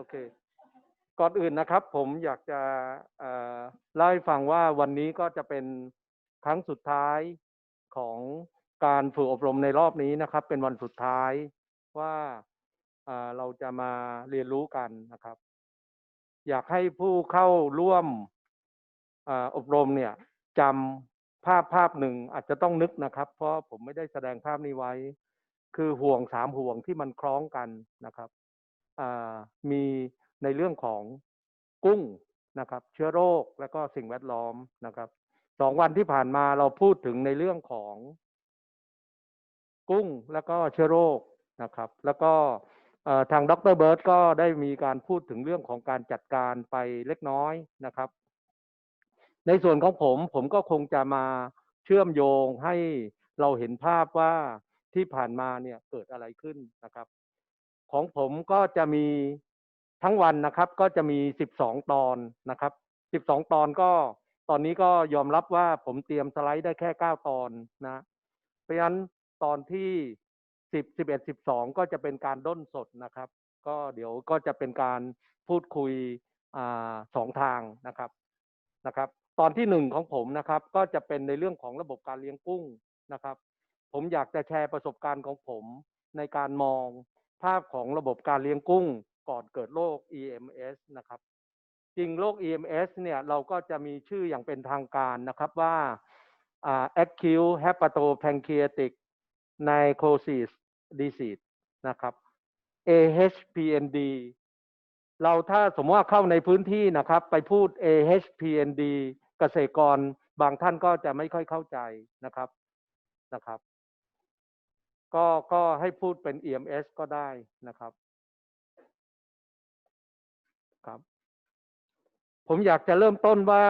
โอเค ก่อนอื่นนะครับ ผมอยากจะเล่าให้ฟังว่าวันนี้ก็จะเป็นครั้งสุดท้ายของการฝึกอบรมในรอบนี้นะครับ เป็นวันสุดท้ายว่าเราจะมาเรียนรู้กันนะครับ อยากให้ผู้เข้าร่วมอบรมเนี่ยจำภาพภาพหนึ่งอาจจะต้องนึกนะครับ เพราะผมไม่ได้แสดงภาพนี้ไว้ คือห่วงสามห่วงที่มันคล้องกันนะครับ มีในเรื่องของกุ้งนะครับ เชื้อโรคและก็สิ่งแวดล้อมนะครับสองวันที่ผ่านมาเราพูดถึงในเรื่องของกุ้งแล้วก็เชื้อโรคนะครับ แล้วก็ทางดรเบิร์ตก็ได้มีการพูดถึงเรื่องของการจัดการไปเล็กน้อยนะครับ ในส่วนของผมผมก็คงจะมาเชื่อมโยงให้เราเห็นภาพว่าที่ผ่านมาเนี่ยเกิดอะไรขึ้นนะครับ ของผมก็จะมีทั้งวันนะครับ ก็จะมี 12 ตอนนะครับ 12 ตอนก็ตอนนี้ก็ยอมรับว่าผมเตรียมสไลด์ได้แค่ 9 ตอนนะ เพราะฉะนั้นตอนที่ 10 11 12 ก็จะเป็นการด้นสดนะครับ ก็เดี๋ยวก็จะเป็นการพูดคุยอสองทางนะครับนะครับ ตอนที่หนึ่งของผมนะครับ ก็จะเป็นในเรื่องของระบบการเลี้ยงกุ้งนะครับ ผมอยากจะแชร์ประสบการณ์ของผมในการมอง ภาพของระบบการเลี้ยงกุ้งก่อนเกิดโรค EMS นะครับ จริงโรค EMS เนี่ยเราก็จะมีชื่ออย่างเป็นทางการนะครับว่า acute hepatopancreatic necrosis disease นะครับ AHPND เราถ้าสมมติว่าเข้าในพื้นที่นะครับ ไปพูด AHPND เกษตรกรบางท่านก็จะไม่ค่อยเข้าใจนะครับนะครับ ก็ก็ให้พูดเป็น EMS ก็ได้นะครับครับ ผมอยากจะเริ่มต้นว่า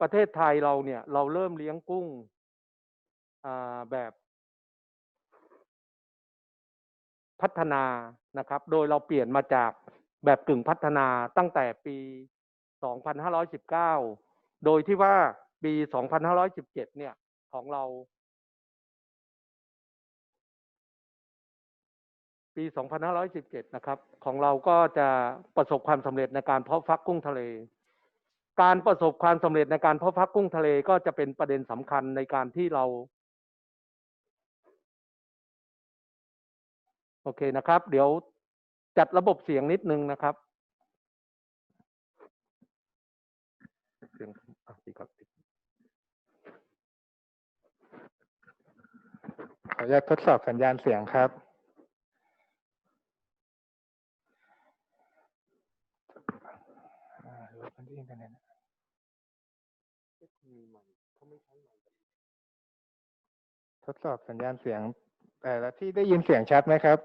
ประเทศไทยเราเนี่ย เราเริ่มเลี้ยงกุ้งแบบพัฒนานะครับ โดยเราเปลี่ยนมาจากแบบกึ่งพัฒนาตั้งแต่ปี 2519 โดยที่ว่าปี 2517 เนี่ย ของเรา ปี 2517 นะครับ ของเราก็จะประสบความสำเร็จในการเพาะฟักกุ้งทะเล การประสบความสำเร็จในการเพาะฟักกุ้งทะเลก็จะเป็นประเด็นสำคัญในการที่เรา โอเคนะครับ เดี๋ยวจัดระบบเสียงนิดนึงนะครับเสียงอะดีครับขออนุญาตทดสอบสัญญาณเสียงครับ อ่าดูพื้นที่ อินเทอร์เน็ตทดสอบสัญญาณเสียง แต่ละที่ได้ยินเสียงชัดไหมครับ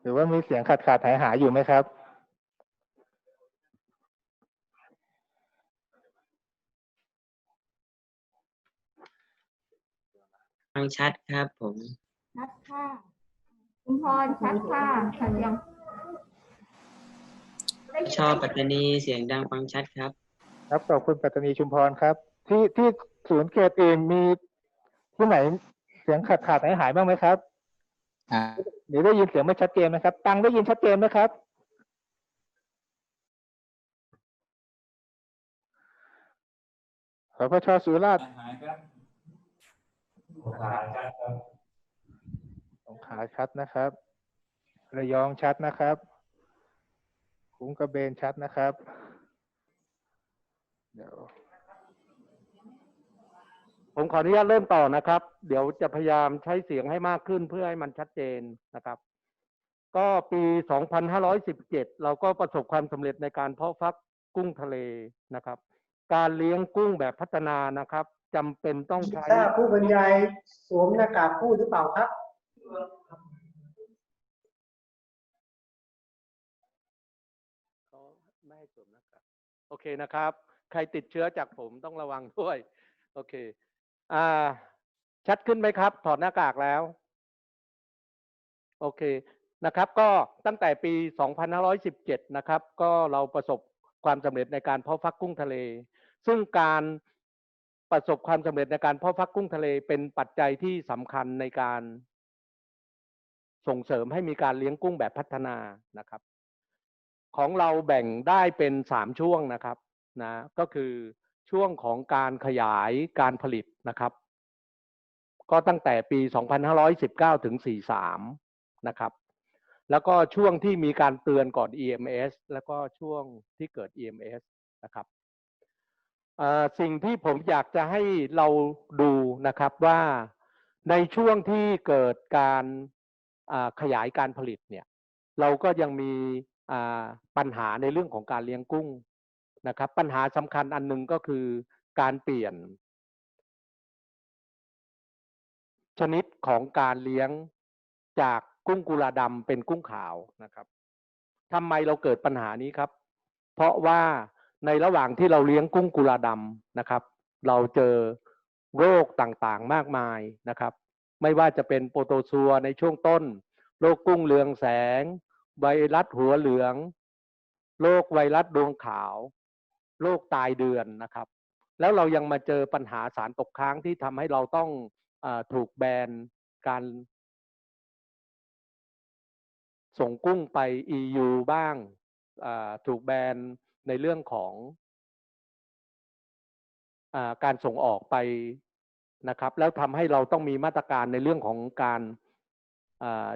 หรือว่ามีเสียงขาดขาดหายหายๆอยู่ไหมครับ ฟังชัดครับผม ชัดค่ะ คุณพรชัดค่ะชัดยังได้ยิน ชอบไหมปัตตานีเสียงดังฟังชัดครับ ครับขอบคุณปัตตานีชุมพรครับ ที่ที่ศูนย์เขตอื่นมีที่ไหนเสียงขาดขาดหายหายๆบ้างไหมครับอ่าหรือได้ยินเสียงไม่ชัดเจนไหมครับ ตังได้ยินชัดเจนไหมครับ สพชสุราษฎร์สงขลาชัดนะครับ ระยองชัดนะครับ คุ้งกระเบนชัดนะครับ เดี๋ยว ผมขออนุญาตเริ่มต่อนะครับ เดี๋ยวจะพยายามใช้เสียงให้มากขึ้นเพื่อให้มันชัดเจนนะครับ ก็ปี 2517 เราก็ประสบความสำเร็จในการเพาะฟักกุ้งทะเลนะครับ การเลี้ยงกุ้งแบบพัฒนานะครับจำเป็นต้องใช้ ถ้าผู้บรรยายสวมหน้ากากพูดหรือเปล่าครับ ไม่ให้สวมหน้ากากโอเคนะครับ ใครติดเชื้อจากผมต้องระวังด้วย โอเค อ่า ชัดขึ้นไหมครับ ถอดหน้ากากแล้ว โอเคนะครับ ก็ตั้งแต่ปี 2517 นะครับ ก็เราประสบความสำเร็จในการเพาะฟักกุ้งทะเล ซึ่งการประสบความสำเร็จในการเพาะฟักกุ้งทะเลเป็นปัจจัยที่สำคัญในการส่งเสริมให้มีการเลี้ยงกุ้งแบบพัฒนานะครับ ของเราแบ่งได้เป็นสามช่วงนะครับนะก็คือช่วงของการขยายการผลิตนะครับ ก็ตั้งแต่ปี 2519 ถึง 43 นะครับ แล้วก็ช่วงที่มีการเตือนก่อน EMS แล้วก็ช่วงที่เกิด EMS นะครับสิ่งที่ผมอยากจะให้เราดูนะครับว่าในช่วงที่เกิดการขยายการผลิตเนี่ย เราก็ยังมี ปัญหาในเรื่องของการเลี้ยงกุ้งนะครับ ปัญหาสำคัญอันหนึ่งก็คือการเปลี่ยน ชนิดของการเลี้ยงจากกุ้งกุลาดำเป็นกุ้งขาวนะครับทำไมเราเกิดปัญหานี้ครับ เพราะว่าในระหว่างที่เราเลี้ยงกุ้งกุลาดำนะครับ เราเจอโรคต่างๆมากมายนะครับ ไม่ว่าจะเป็นโปรโตซัวในช่วงต้น โรคกุ้งเรืองแสง ไวรัสหัวเหลือง โรคไวรัสดวงขาว โรคตายเดือนนะครับ แล้วเรายังมาเจอปัญหาสารตกค้างที่ทำให้เราต้องอถูกแบนการ ส่งกุ้งไป EU บ้างถูกแบนในเรื่องของอการส่งออกไปนะครับ แล้วทำให้เราต้องมีมาตรการในเรื่องของการ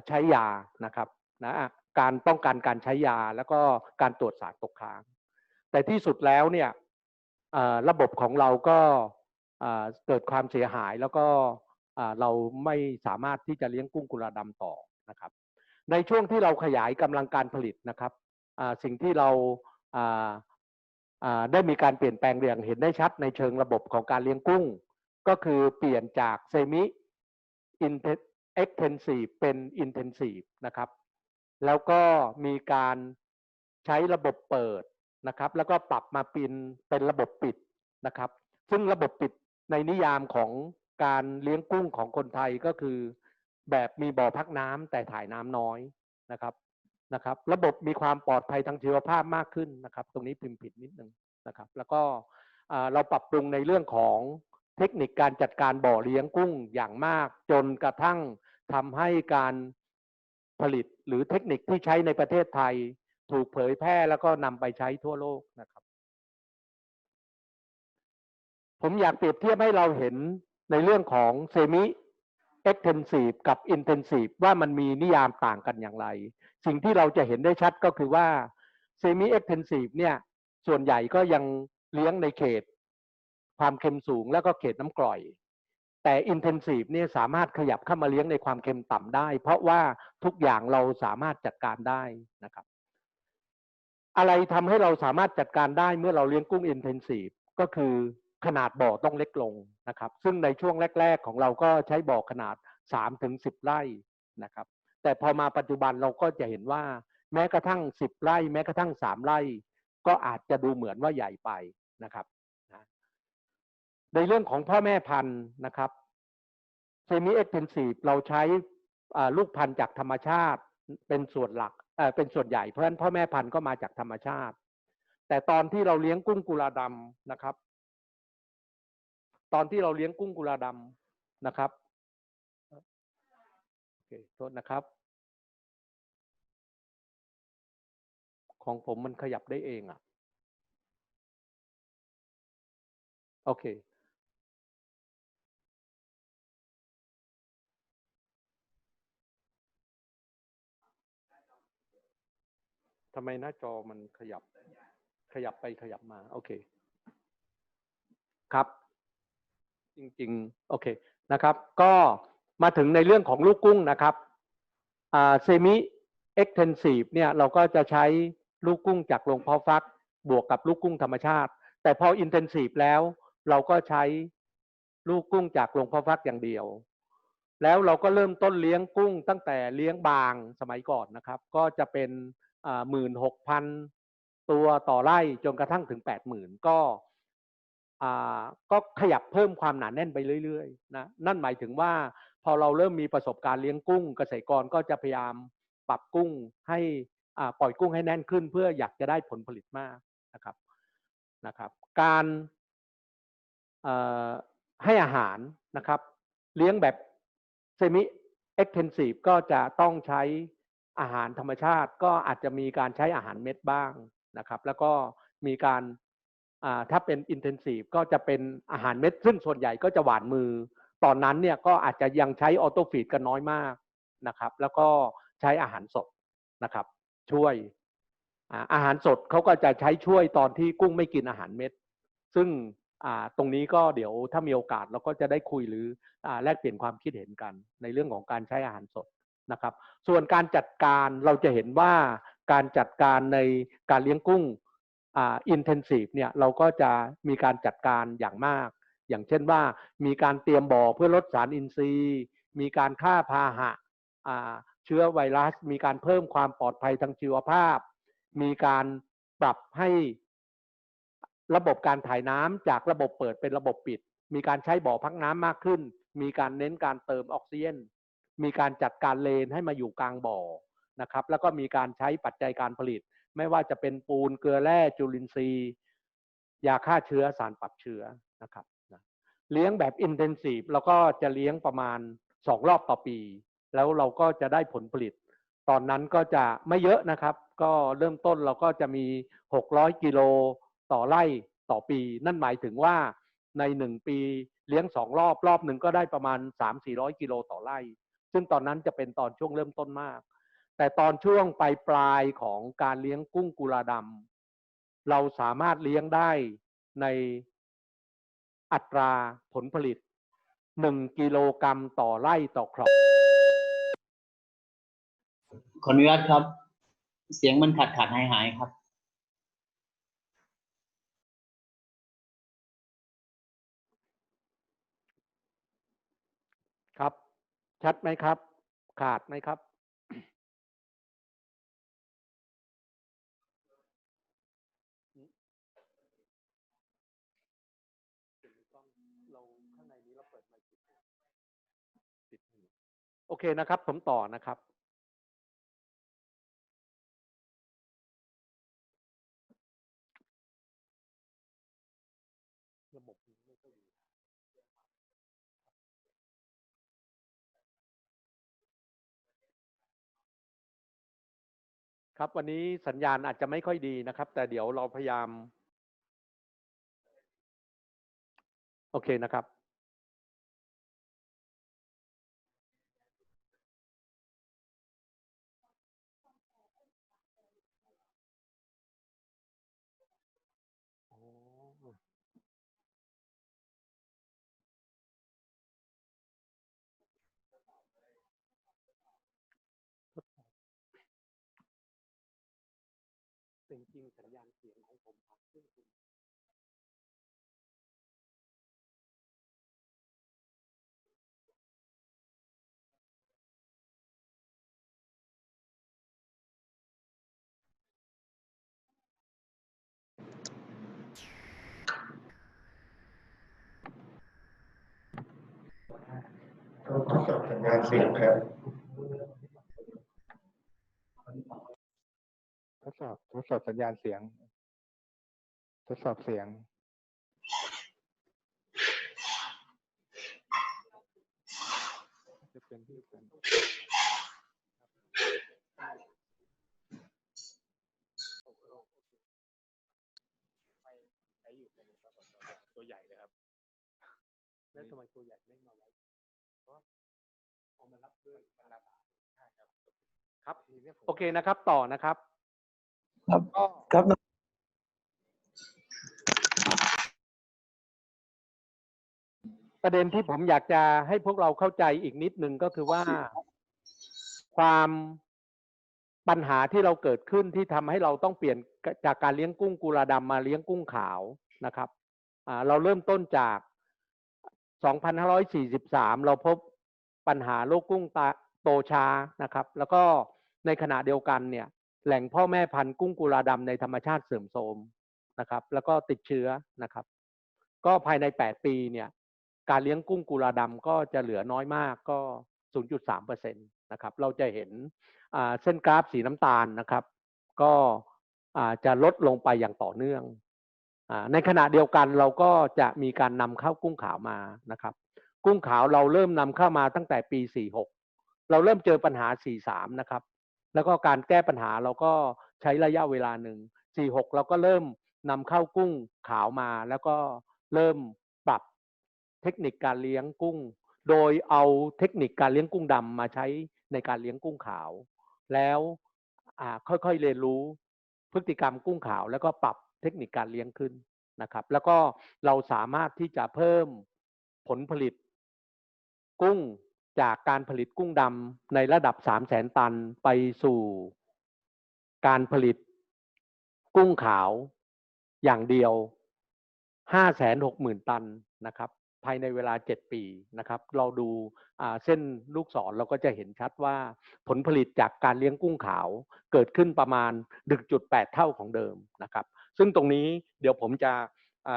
ใช้ยานะครับนะ การป้องกันการใช้ยา แล้วก็การตรวจสารตกค้าง แต่ที่สุดแล้วเนี่ยระบบของเราก็เกิดความเสียหายแล้วก็เราไม่สามารถที่จะเลี้ยงกุ้งกุลาดำต่อนะครับ ในช่วงที่เราขยายกำลังการผลิตนะครับสิ่งที่เราได้มีการเปลี่ยนแปลงอย่างเห็นได้ชัดในเชิงระบบของการเลี้ยงกุ้ง ก็คือเปลี่ยนจากเซมิอินเอ็กเทนซีฟเป็นอินเทนซีฟนะครับ แล้วก็มีการใช้ระบบเปิดนะครับ แล้วก็ปรับมาเป็นเป็นระบบปิดนะครับ ซึ่งระบบปิดในนิยามของการเลี้ยงกุ้งของคนไทยก็คือ แบบมีบ่อพักน้ำแต่ถ่ายน้ำน้อยนะครับนะครับ ระบบมีความปลอดภัยทางชีวภาพมากขึ้นนะครับ ตรงนี้พิมพ์ผิดนิดนึงนะครับ แล้วก็เราปรับปรุงในเรื่องของเทคนิคการจัดการบ่อเลี้ยงกุ้งอย่างมาก จนกระทั่งทำให้การ ผลิตหรือเทคนิคที่ใช้ในประเทศไทย ถูกเผยแพร่แล้วก็นำไปใช้ทั่วโลกนะครับ ผมอยากเปรียบเทียบให้เราเห็นในเรื่องของเซมิ extensive กับ intensive ว่ามันมีนิยามต่างกันอย่างไร สิ่งที่เราจะเห็นได้ชัดก็คือว่า semi extensive เนี่ยส่วนใหญ่ก็ยังเลี้ยงในเขต ความเค็มสูงแล้วก็เขตน้ำกร่อย แต่ intensive เนี่ยสามารถขยับเข้ามาเลี้ยงในความเค็มต่ำได้ เพราะว่าทุกอย่างเราสามารถจัดการได้นะครับ อะไรทำให้เราสามารถจัดการได้เมื่อเราเลี้ยงกุ้ง intensive ก็คือขนาดบ่อต้องเล็กลงนะครับ ซึ่งในช่วงแรก ๆ ของเราก็ใช้บ่อขนาด3ถึง10 ไร่นะครับ แต่พอมาปัจจุบันเราก็จะเห็นว่า แม้กระทั่ง 10 ไร่ แม้กระทั่ง 3 ไร่ ก็อาจจะดูเหมือนว่าใหญ่ไปนะครับ ในเรื่องของพ่อแม่พันธุ์นะครับเซมิเอ็กเทนซีฟเราใช้ลูกพันธุ์จากธรรมชาติเป็นส่วนหลักเเป็นส่วนใหญ่เพราะฉะนั้นพ่อแม่พันธุ์ก็มาจากธรรมชาติ แต่ตอนที่เราเลี้ยงกุ้งกุลาดำนะครับ ตอนที่เราเลี้ยงกุ้งกุลาดำนะครับโอเคโทษนะครับ ของผมมันขยับได้เองอะโอเค ทำไมหน้าจอมันขยับ ขยับไปขยับมา โอเค ครับ จริง ๆ โอเคนะครับ ก็มาถึงในเรื่องของลูกกุ้งนะครับอ่าเซมิเอ็กเทนซีฟเนี่ยเราก็จะใช้ลูกกุ้งจากโรงเพาะฟัก บวกกับลูกกุ้งธรรมชาติ แต่พออินเทนซีฟแล้วเราก็ใช้ลูกกุ้งจากโรงเพาะฟักอย่างเดียว แล้วเราก็เริ่มต้นเลี้ยงกุ้งตั้งแต่เลี้ยงบางสมัยก่อนนะครับ ก็จะเป็น หมื่นหกพันตัวต่อไร่จนกระทั่งถึงแปดหมื่นก็อ่าก็ขยับเพิ่มความหนาแน่นไปเรื่อยๆนะนั่นหมายถึงว่าพอเราเริ่มมีประสบการณ์เลี้ยงกุ้ง เกษตรกรก็จะพยายามปรับกุ้งให้อ่าปล่อยกุ้งให้แน่นขึ้น เพื่ออยากจะได้ผลผลิตมากนะครับนะครับ การอ่อให้อาหารนะครับ เลี้ยงแบบเซมิเอ็กเทนซีฟก็จะต้องใช้ อาหารธรรมชาติก็อาจจะมีการใช้อาหารเม็ดบ้างนะครับ แล้วก็มีการถ้าเป็น intensive ก็จะเป็นอาหารเม็ด ซึ่งส่วนใหญ่ก็จะหวานมือ ตอนนั้นเนี่ยก็อาจจะยังใช้ออโตฟีดกันน้อยมากนะครับ แล้วก็ใช้อาหารสดนะครับ ช่วยอาหารสดเขาก็จะใช้ช่วยตอนที่กุ้งไม่กินอาหารเม็ด ซึ่งตรงนี้ก็เดี๋ยวถ้ามีโอกาสเราก็จะได้คุยหรืออแลกเปลี่ยนความคิดเห็นกัน ในเรื่องของการใช้อาหารสด นะครับ ส่วนการจัดการเราจะเห็นว่าการจัดการในการเลี้ยงกุ้งอ่า intensive เนี่ยเราก็จะมีการจัดการอย่างมาก อย่างเช่นว่ามีการเตรียมบ่อเพื่อลดสารอินทรีย์ มีการฆ่าพาหะอ่าเชื้อไวรัส มีการเพิ่มความปลอดภัยทางชีวภาพ มีการปรับให้ระบบการถ่ายน้ำจากระบบเปิดเป็นระบบปิด มีการใช้บ่อพักน้ำมากขึ้น มีการเน้นการเติมออกซิเจน มีการจัดการเลนให้มาอยู่กลางบ่อนะครับ แล้วก็มีการใช้ปัจจัยการผลิต ไม่ว่าจะเป็นปูนเกลือแร่จุลินทรีย์ ยาฆ่าเชื้อสารปรับเชื้อนะครับนะเลี้ยงแบบอินเทนซีฟแล้วก็จะเลี้ยงประมาณสองรอบต่อปี แล้วเราก็จะได้ผลผลิต ตอนนั้นก็จะไม่เยอะนะครับ ก็เริ่มต้นเราก็จะมี 600 กิโลต่อไร่ต่อปี นั่นหมายถึงว่าในหนึ่งปีเลี้ยงสองรอบรอบหนึ่งก็ได้ประมาณ 3-400 กิโลต่อไร่ ซึ่งตอนนั้นจะเป็นตอนช่วงเริ่มต้นมาก แต่ตอนช่วงปลายปลายของการเลี้ยงกุ้งกุลาดำเราสามารถเลี้ยงได้ในอัตราผลผลิต1กิโลกรัมต่อไร่ต่อครอบขออนุญาตครับ เสียงมันขาดขาดหายหายครับ ชัดไหมครับ ขาดไหมครับ โอเคนะครับ ผมต่อนะครับ ครับวันนี้สัญญาณอาจจะไม่ค่อยดีนะครับ แต่เดี๋ยวเราพยายาม โอเคนะครับ ริงสัญญาณเสียงของผมผ่านเครื่องคุณทดสอบสัญญาณเสียงครับ ทด สอบทดสอบสัญญาณเสียง ทดสอบเสียง จะเป็นที่กันตัวใหญ่เลยครับ แล้วทำไมตัวใหญ่ไม่มาไว้เพราะเอามารับด้วยมารับใช่ครับครับ โอเคนะครับ ต่อนะครับ ครับก็ครับประเด็นที่ผมอยากจะให้พวกเราเข้าใจอีกนิดนึงก็คือว่า ความปัญหาที่เราเกิดขึ้นที่ทำให้เราต้องเปลี่ยนจากการเลี้ยงกุ้งกุลาดำมาเลี้ยงกุ้งขาวนะครับอ่าเราเริ่มต้นจาก 2,543 เราพบปัญหาโรคกุ้งตาโตช้านะครับ แล้วก็ในขณะเดียวกันเนี่ย แหล่งพ่อแม่พันธุ์กุ้งกุลาดำในธรรมชาติเสื่อมโทรมนะครับ แล้วก็ติดเชื้อนะครับ ก็ภายใน 8 ปีเนี่ยการเลี้ยงกุ้งกุลาดำก็จะเหลือน้อยมากก็ 0.3เปอร์เซ็นตนะครับ เราจะเห็นเส้นกราฟสีน้ำตาลนะครับ ก็จะลดลงไปอย่างต่อเนื่องอในขณะเดียวกันเราก็จะมีการนำเข้ากุ้งขาวมานะครับ กุ้งขาวเราเริ่มนำเข้ามาตั้งแต่ปี 46 เราเริ่มเจอปัญหา 43 นะครับ แล้วก็การแก้ปัญหาเราก็ใช้ระยะเวลาหนึ่ง46เราก็เริ่มนำเข้ากุ้งขาวมา แล้วก็เริ่มปรับเทคนิคการเลี้ยงกุ้ง โดยเอาเทคนิคการเลี้ยงกุ้งดำมาใช้ในการเลี้ยงกุ้งขาว แล้วค่อยๆเรียนรู้พฤติกรรมกุ้งขาว แล้วก็ปรับเทคนิคการเลี้ยงขึ้นนะครับ แล้วก็เราสามารถที่จะเพิ่มผลผลิตกุ้ง จากการผลิตกุ้งดำในระดับ 3 0 0แสนตันไปสู่การผลิตกุ้งขาวอย่างเดียว 5 6 0 0 0 0 ตันนะครับ ภายในเวลา 7 ปีนะครับ เราดูาเส้นลูกศรเราก็จะเห็นชัดว่าผลผลิตจากการเลี้ยงกุ้งขาวเกิดขึ้นประมาณ 1.8 เท่าของเดิมนะครับ ซึ่งตรงนี้เดี๋ยวผมจะอ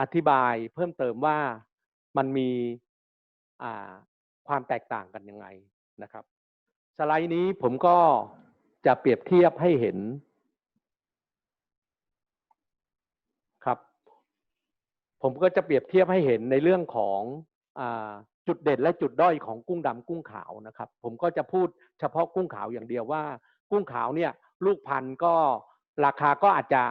อธิบายเพิ่มเติมว่ามันมี ความแตกต่างกันยังไงนะครับ สไลด์นี้ผมก็จะเปรียบเทียบให้เห็นครับ ผมก็จะเปรียบเทียบให้เห็นในเรื่องของอจุดเด่นและจุดด้อยของกุ้งดำกุ้งขาวนะครับ ผมก็จะพูดเฉพาะกุ้งขาวอย่างเดียวว่า กุ้งขาวเนี่ยลูกพันธุ์ก็ราคาก็อาจจะ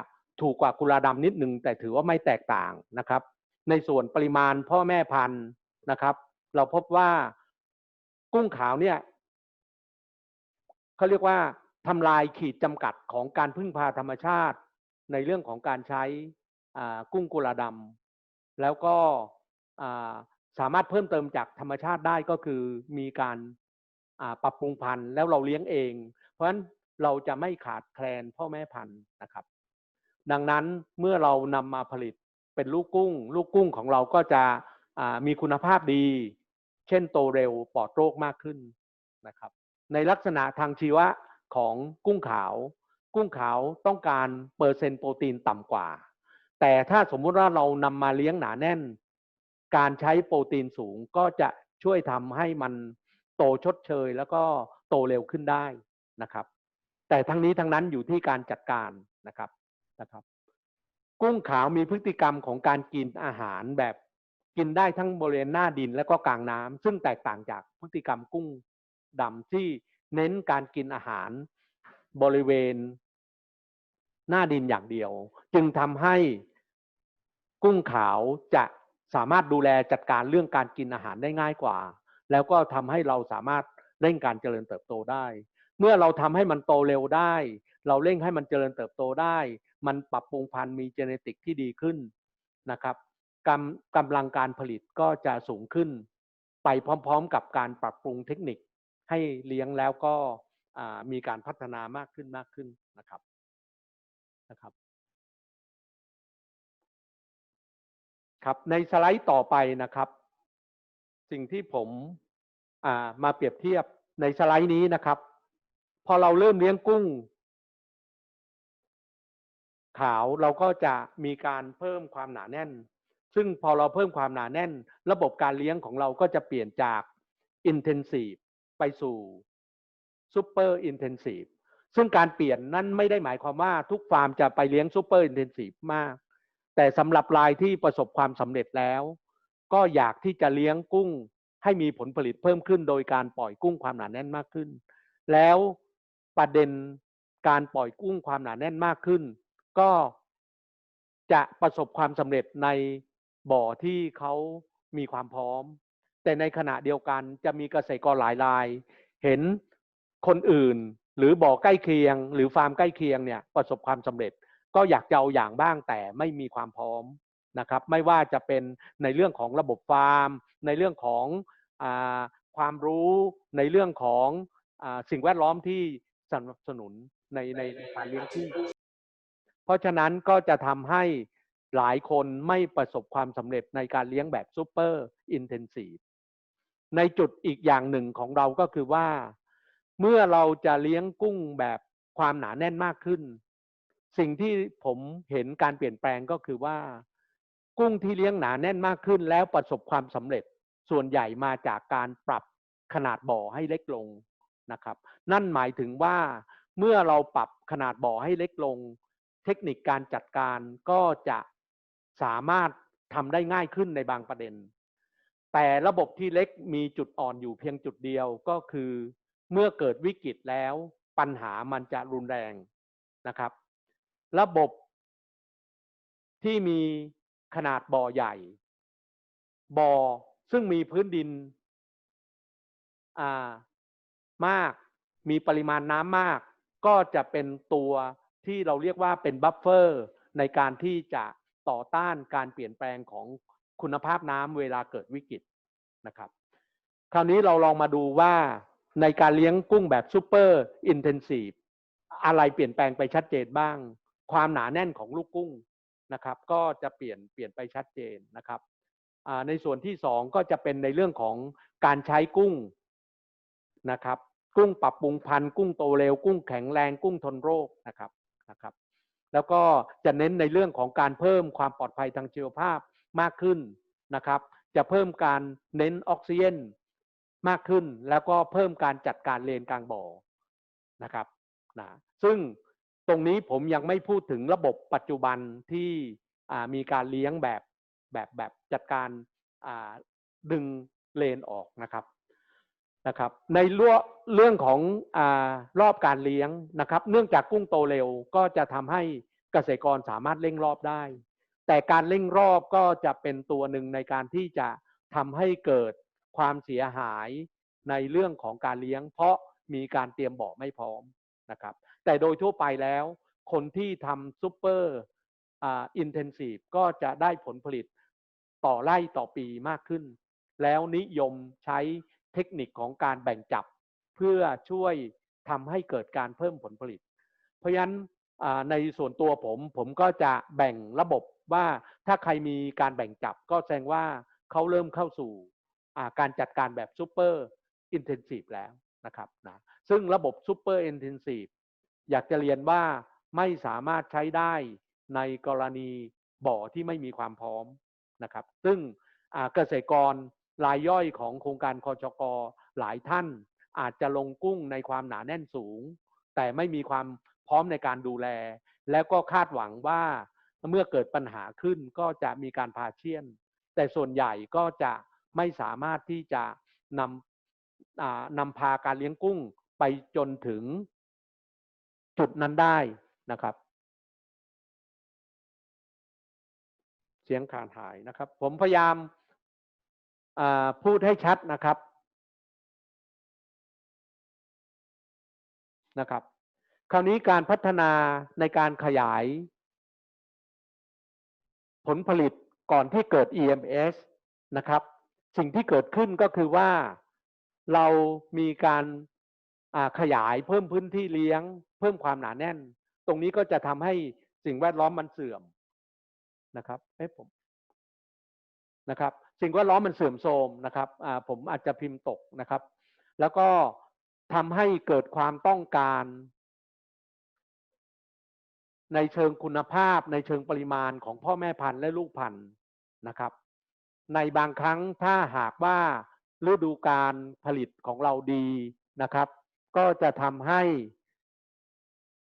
ถูกกว่ากุลาดำนิดนึง แต่ถือว่าไม่แตกต่างนะครับ ในส่วนปริมาณพ่อแม่พันธุ์นะครับ เราพบว่า กุ้งขาวเนี่ยเขาเรียกว่าทำลายขีดจำกัดของการพึ่งพาธรรมชาติ ในเรื่องของการใช้กุ้งกุลาดำแล้วก็สามารถเพิ่มเติมจากธรรมชาติได้ก็คือมีการปรับปรุงพันธุ์แล้วเราเลี้ยงเอง เพราะฉะนั้นเราจะไม่ขาดแคลนพ่อแม่พันธุ์นะครับ ดังนั้นเมื่อเรานำมาผลิตเป็นลูกกุ้ง ลูกกุ้งของเราก็จะมีคุณภาพดี เช่นโตเร็วปลอดโรคมากขึ้นนะครับ ในลักษณะทางชีวะของกุ้งขาว กุ้งขาวต้องการเปอร์เซ็นต์โปรตีนต่ำกว่า แต่ถ้าสมมุติว่าเรานำมาเลี้ยงหนาแน่น การใช้โปรตีนสูงก็จะช่วยทำให้มันโตชดเชย แล้วก็โตเร็วขึ้นได้นะครับ แต่ทั้งนี้ทั้งนั้นอยู่ที่การจัดการนะครับนะครับ กุ้งขาวมีพฤติกรรมของการกินอาหารแบบ กินได้ทั้งบริเวณหน้าดินและก็กลางน้ำซึ่งแตกต่างจากพฤติกรรมกุ้งดำที่เน้นการกินอาหารบริเวณหน้าดินอย่างเดียว จึงทำให้กุ้งขาวจะสามารถดูแลจัดการเรื่องการกินอาหารได้ง่ายกว่า แล้วก็ทำให้เราสามารถเร่งการเจริญเติบโตได้ เมื่อเราทำให้มันโตเร็วได้ เราเร่งให้มันเจริญเติบโตได้ มันปรับปรุงพันธุ์มีเจเนติกที่ดีขึ้นนะครับ กำกำลังการผลิตก็จะสูงขึ้น ไปพร้อมๆกับการปรับปรุงเทคนิคให้เลี้ยงแล้วก็มีการพัฒนามากขึ้นมากขึ้นนะครับนะครับ ครับในสไลด์ต่อไปนะครับ สิ่งที่ผมมาเปรียบเทียบในสไลด์นี้นะครับ พอเราเริ่มเลี้ยงกุ้ง ขาวเราก็จะมีการเพิ่มความหนาแน่น ซึ่งพอเราเพิ่มความหนาแน่น ระบบการเลี้ยงของเราก็จะเปลี่ยนจาก intensive ไปสู่ super intensive ซึ่งการเปลี่ยนนั้นไม่ได้หมายความว่าทุกฟาร์มจะไปเลี้ยง super intensive มาก แต่สำหรับรายที่ประสบความสำเร็จแล้ว ก็อยากที่จะเลี้ยงกุ้งให้มีผลผลิตเพิ่มขึ้น โดยการปล่อยกุ้งความหนาแน่นมากขึ้น แล้วประเด็นการปล่อยกุ้งความหนาแน่นมากขึ้น ก็จะประสบความสำเร็จใน บ่อที่เขามีความพร้อม แต่ในขณะเดียวกันจะมีเกษตรกรหลายราย เห็นคนอื่น หรือบ่อใกล้เคียง หรือฟาร์มใกล้เคียงเนี่ยประสบความสำเร็จ ก็อยากจะเอาอย่างบ้างแต่ไม่มีความพร้อมนะครับไม่ว่าจะเป็นในเรื่องของระบบฟาร์ม ในเรื่องของอความรู้ในเรื่องของอสิ่งแวดล้อมที่สนับสนุนในในการเลี้ยงกุ้งเพราะฉะนั้นก็จะทำให้ หลายคนไม่ประสบความสำเร็จในการเลี้ยงแบบซูเปอร์อินเทนซีฟในจุดอีกอย่างหนึ่งของเราก็คือว่า เมื่อเราจะเลี้ยงกุ้งแบบความหนาแน่นมากขึ้น สิ่งที่ผมเห็นการเปลี่ยนแปลงก็คือว่า กุ้งที่เลี้ยงหนาแน่นมากขึ้น แล้วประสบความสำเร็จส่วนใหญ่มาจากการปรับขนาดบ่อให้เล็กลงนะครับ นั่นหมายถึงว่าเมื่อเราปรับขนาดบ่อให้เล็กลง เทคนิคการจัดการก็จะ สามารถทำได้ง่ายขึ้นในบางประเด็น แต่ระบบที่เล็กมีจุดอ่อนอยู่เพียงจุดเดียวก็คือ เมื่อเกิดวิกฤตแล้วปัญหามันจะรุนแรงนะครับ ระบบที่มีขนาดบ่อใหญ่ บ่อซึ่งมีพื้นดินามากมีปริมาณน้ำมาก ก็จะเป็นตัวที่เราเรียกว่าเป็นบัฟเฟอร์ในการที่จะ ต่อต้านการเปลี่ยนแปลงของคุณภาพน้ำเวลาเกิดวิกฤตนะครับ คราวนี้เราลองมาดูว่าในการเลี้ยงกุ้งแบบซูเปอร์อินเทนซีฟอะไรเปลี่ยนแปลงไปชัดเจนบ้าง ความหนาแน่นของลูกกุ้งนะครับ ก็จะเปลี่ยนเปลี่ยนไปชัดเจนนะครับในส่วนที่สองก็จะเป็นในเรื่องของการใช้กุ้งนะครับ กุ้งปรับปรุงพันธุ์กุ้งโตเร็วกุ้งแข็งแรงกุ้งทนโรคนะครับนะครับ แล้วก็จะเน้นในเรื่องของการเพิ่มความปลอดภัยทางชีวภาพมากขึ้นนะครับ จะเพิ่มการเน้นออกซิเจนมากขึ้น แล้วก็เพิ่มการจัดการเลนกลางบ่อนะครับนะซึ่งตรงนี้ผมยังไม่พูดถึงระบบปัจจุบันที่มีการเลี้ยงแบบแบบแบบจัดการดึงเลนออกนะครับ นะครับในเรื่องเรื่องของอรอบการเลี้ยงนะครับ เนื่องจากกุ้งโตเร็วก็จะทำให้เกษตรกรสามารถเร่งรอบได้ แต่การเร่งรอบก็จะเป็นตัวหนึ่งในการที่จะทำให้เกิดความเสียหายในเรื่องของการเลี้ยง เพราะมีการเตรียมบ่อไม่พร้อมนะครับ แต่โดยทั่วไปแล้ว คนที่ทำซูเปอร์อินเทนซีฟก็จะได้ผลผลิตต่อไร่ต่อปีมากขึ้น แล้วนิยมใช้ เทคนิคของการแบ่งจับเพื่อช่วยทำให้เกิดการเพิ่มผลผลิต เพราะฉะนั้นในส่วนตัวผมผมก็จะแบ่งระบบว่าถ้าใครมีการแบ่งจับก็แสดงว่าเขาเริ่มเข้าสู่การจัดการแบบซูเปอร์อินเทนซีฟแล้วนะครับนะซึ่งระบบซูเปอร์อินเทนซีฟอยากจะเรียนว่าไม่สามารถใช้ได้ในกรณีบ่อที่ไม่มีความพร้อมนะครับ ซึ่งเกษตรกร รายย่อยของโครงการคอชกหลายท่านอาจจะลงกุ้งในความหนาแน่นสูง แต่ไม่มีความพร้อมในการดูแล แล้วก็คาดหวังว่าเมื่อเกิดปัญหาขึ้นก็จะมีการพาเชี่ยน แต่ส่วนใหญ่ก็จะไม่สามารถที่จะนำนำพาการเลี้ยงกุ้งไปจนถึงจุดนั้นได้นะครับ เสียงขาดหายนะครับ ผมพยายาม พูดให้ชัดนะครับนะครับ คราวนี้การพัฒนาในการขยาย ผลผลิตก่อนที่เกิด EMS นะครับ สิ่งที่เกิดขึ้นก็คือว่าเรามีการขยายเพิ่มพื้นที่เลี้ยง เพิ่มความหนาแน่น ตรงนี้ก็จะทำให้สิ่งแวดล้อมมันเสื่อมนะครับเอ้ผมนะครับ สิ่งแวดล้อมมันเสื่อมโทรมนะครับผมอาจจะพิมพ์ตกนะครับ แล้วก็ทำให้เกิดความต้องการ ในเชิงคุณภาพในเชิงปริมาณของพ่อแม่พันธุ์และลูกพันธุ์นะครับ ในบางครั้งถ้าหากว่าฤดูการผลิตของเราดีนะครับ ก็จะทำให้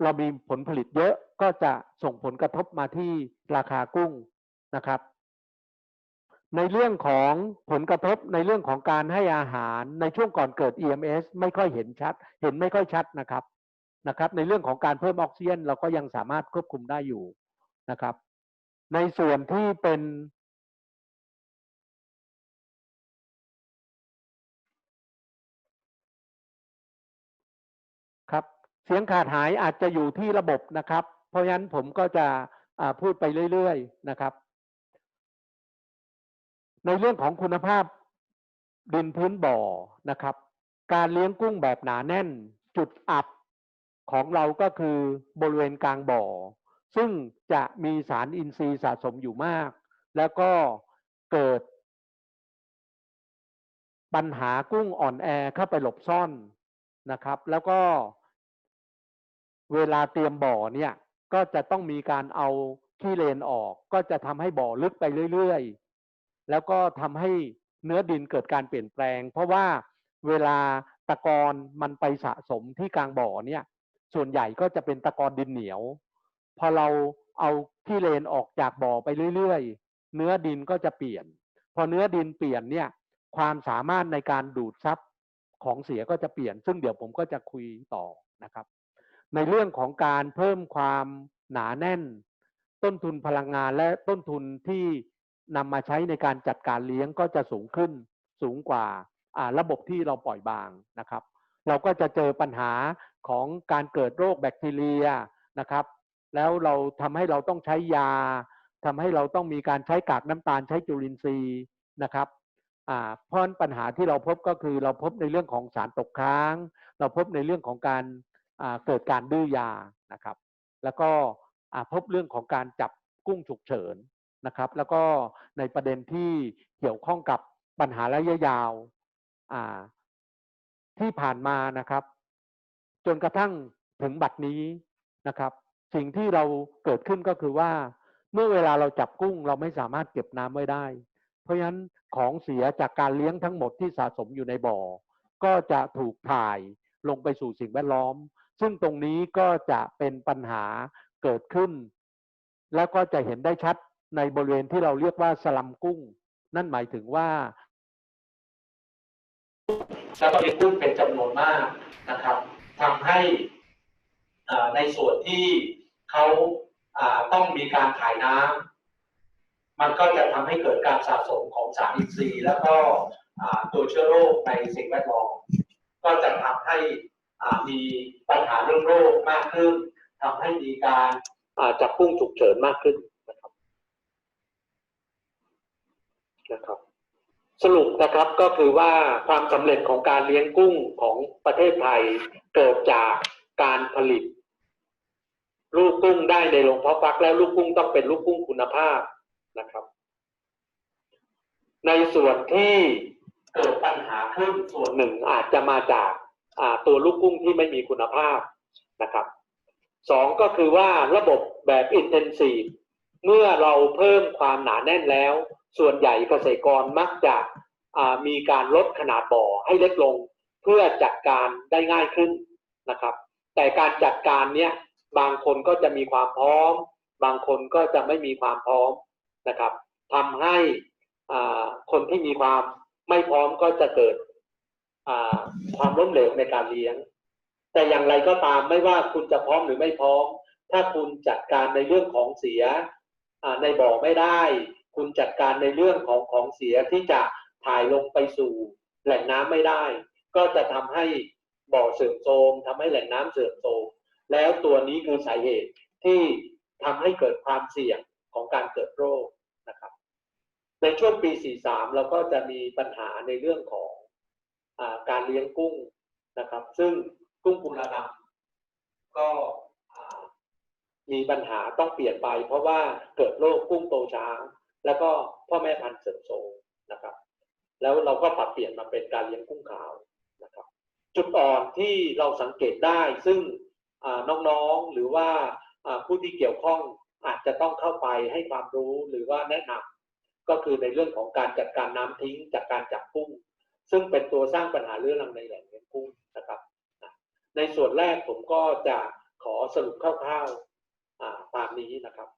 เรามีผลผลิตเยอะก็จะส่งผลกระทบมาที่ราคากุ้งนะครับ ในเรื่องของผลกระทบในเรื่องของการให้อาหารในช่วงก่อนเกิด EMS ไม่ค่อยเห็นชัด เห็นไม่ค่อยชัดนะครับนะครับ ในเรื่องของการเพิ่มออกซิเจนเราก็ยังสามารถควบคุมได้อยู่นะครับ ในส่วนที่เป็นครับเสียงขาดหายอาจจะอยู่ที่ระบบนะครับ เพราะฉะนั้นผมก็จะพูดไปเรื่อย ๆ นะครับ ในเรื่องของคุณภาพดินพื้นบ่อนะครับ การเลี้ยงกุ้งแบบหนาแน่น จุดอับของเราก็คือบริเวณกลางบ่อ ซึ่งจะมีสารอินทรีย์สะสมอยู่มาก แล้วก็เกิด ปัญหากุ้งอ่อนแอเข้าไปหลบซ่อนนะครับ แล้วก็เวลาเตรียมบ่อเนี่ยก็จะต้องมีการเอาขี้เลนออก ก็จะทำให้บ่อลึกไปเรื่อยๆ แล้วก็ทำให้เนื้อดินเกิดการเปลี่ยนแปลง เพราะว่าเวลาตะกอนมันไปสะสมที่กลางบ่อเนี่ยส่วนใหญ่ก็จะเป็นตะกอนดินเหนียว พอเราเอาขี้เลนออกจากบ่อไปเรื่อยๆ เนื้อดินก็จะเปลี่ยน พอเนื้อดินเปลี่ยนเนี่ยความสามารถในการดูดซับของเสียก็จะเปลี่ยน ซึ่งเดี๋ยวผมก็จะคุยต่อนะครับ ในเรื่องของการเพิ่มความหนาแน่น ต้นทุนพลังงานและต้นทุนที่ นำมาใช้ในการจัดการเลี้ยงก็จะสูงขึ้นสูงกว่าระบบที่เราปล่อยบางนะครับ เราก็จะเจอปัญหาของการเกิดโรคแบคทีเรียนะครับ แล้วเราทำให้เราต้องใช้ยาทำให้เราต้องมีการใช้กากน้ำตาลใช้จุลินทรีย์นะครับเพราะปัญหาที่เราพบก็คือเราพบในเรื่องของสารตกค้าง เราพบในเรื่องของการเกิดการดื้อยานะครับ แล้วก็พบเรื่องของการจับกุ้งฉุกเฉิน นะครับ แล้วก็ในประเด็นที่เกี่ยวข้องกับปัญหาระยะยาวาที่ผ่านมานะครับ จนกระทั่งถึงบัดนี้นะครับ สิ่งที่เราเกิดขึ้นก็คือว่า เมื่อเวลาเราจับกุ้งเราไม่สามารถเก็บน้ำไว้ได้ เพราะฉะนั้นของเสียจากการเลี้ยงทั้งหมดที่สะสมอยู่ในบ่อ ก็จะถูกถ่ายลงไปสู่สิ่งแวดล้อม ซึ่งตรงนี้ก็จะเป็นปัญหาเกิดขึ้น แล้วก็จะเห็นได้ชัด ในบริเวณที่เราเรียกว่าสลัมกุ้ง นั่นหมายถึงว่าแล้วก็มีกุ้งเป็นจำนวนมากนะครับทำให้ในส่วนที่เขาต้องมีการถ่ายน้ำมันก็จะทำให้เกิดการสะสมของสารอินทรีย์ แล้วก็ตัวเชื้อโรคในสิ่งแวดล้อมก็จะทำให้มีปัญหาเรื่องโรคมากขึ้นทำให้มีการจับกุ้งฉุกเฉินมากขึ้น นะครับ สรุปนะครับก็คือว่าความสำเร็จของการเลี้ยงกุ้งของประเทศไทยเกิดจากการผลิต ลูกกุ้งได้ในโรงเพาะฟักแล้วลูกกุ้งต้องเป็นลูกกุ้งคุณภาพนะครับ ในส่วนที่เกิดปัญหาขึ้นส่วนหนึ่งอาจจะมาจากาตัวลูกกุ้งที่ไม่มีคุณภาพนะครับสองก็คือว่าระบบแบบ intensive เเมื่อเราเพิ่มความหนาแน่นแล้ว ส่วนใหญ่เกษตรกรมักจะมีการลดขนาดบ่อให้เล็กลง เพื่อจัดการได้ง่ายขึ้นนะครับ แต่การจัดการเนี้ยบางคนก็จะมีความพร้อม บางคนก็จะไม่มีความพร้อมนะครับทำให้คนที่มีความไม่พร้อมก็จะเกิดความล้มเหลวในการเลี้ยง แต่อย่างไรก็ตามไม่ว่าคุณจะพร้อมหรือไม่พร้อม ถ้าคุณจัดการในเรื่องของเสีย ในบ่อไม่ได้ คุณจัดการในเรื่องของของเสียที่จะถ่ายลงไปสู่แหล่งน้ำไม่ได้ ก็จะทำให้บ่อเสื่อมโทรมทำให้แหล่งน้ำเสื่อมโทรมแล้วตัวนี้คือสาเหตุที่ทำให้เกิดความเสี่ยงของการเกิดโรคนะครับ ในช่วงปี 43 เราก็จะมีปัญหาในเรื่องของอการเลี้ยงกุ้งนะครับ ซึ่งกุ้งกุลาดำก็ มีปัญหาต้องเปลี่ยนไป เพราะว่าเกิดโรคกุ้งโตช้าง แล้วก็พ่อแม่พันธุ์เสื่อมโทรมนะครับ แล้วเราก็ปรับเปลี่ยนมาเป็นการเลี้ยงกุ้งขาวนะครับ จุดอ่อนที่เราสังเกตได้ซึ่งน้องๆหรือว่าผู้ที่เกี่ยวข้องอาจจะต้องเข้าไปให้ความรู้หรือว่าแนะนำก็คือในเรื่องของการจัดการน้ำทิ้งจากการจับกุ้ง ซึ่งเป็นตัวสร้างปัญหาเรื่องรังในแหล่งเลี้ยงกุ้งนะครับ ในส่วนแรกผมก็จะขอสรุปคร่าวๆ ตามนี้นะครับ